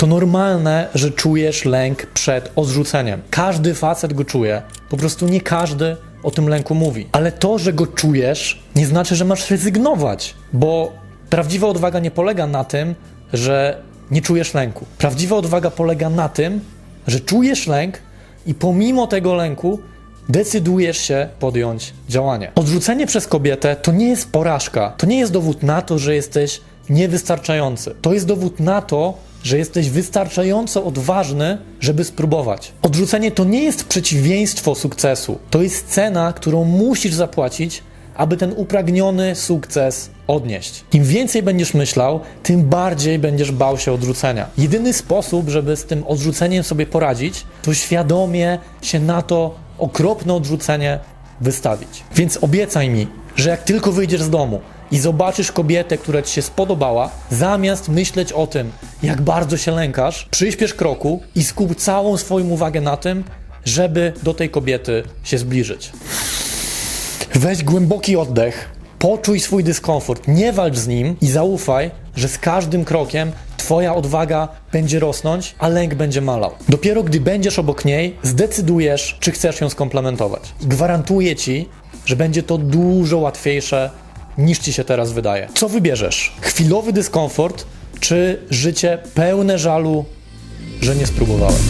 To normalne, że czujesz lęk przed odrzuceniem. Każdy facet go czuje. Po prostu nie każdy o tym lęku mówi. Ale to, że go czujesz, nie znaczy, że masz rezygnować, bo prawdziwa odwaga nie polega na tym, że nie czujesz lęku. Prawdziwa odwaga polega na tym, że czujesz lęk i pomimo tego lęku decydujesz się podjąć działanie. Odrzucenie przez kobietę to nie jest porażka. To nie jest dowód na to, że jesteś niewystarczający. To jest dowód na to, że jesteś wystarczająco odważny, żeby spróbować. Odrzucenie to nie jest przeciwieństwo sukcesu. To jest cena, którą musisz zapłacić, aby ten upragniony sukces odnieść. Im więcej będziesz myślał, tym bardziej będziesz bał się odrzucenia. Jedyny sposób, żeby z tym odrzuceniem sobie poradzić, to świadomie się na to okropne odrzucenie wystawić. Więc obiecaj mi, że jak tylko wyjdziesz z domu i zobaczysz kobietę, która ci się spodobała, zamiast myśleć o tym, jak bardzo się lękasz, przyspiesz kroku i skup całą swoją uwagę na tym, żeby do tej kobiety się zbliżyć. Weź głęboki oddech, poczuj swój dyskomfort, nie walcz z nim i zaufaj, że z każdym krokiem Twoja odwaga będzie rosnąć, a lęk będzie malał. Dopiero gdy będziesz obok niej, zdecydujesz, czy chcesz ją skomplementować. Gwarantuję Ci, że będzie to dużo łatwiejsze niż Ci się teraz wydaje. Co wybierzesz? Chwilowy dyskomfort, czy życie pełne żalu, że nie spróbowałeś?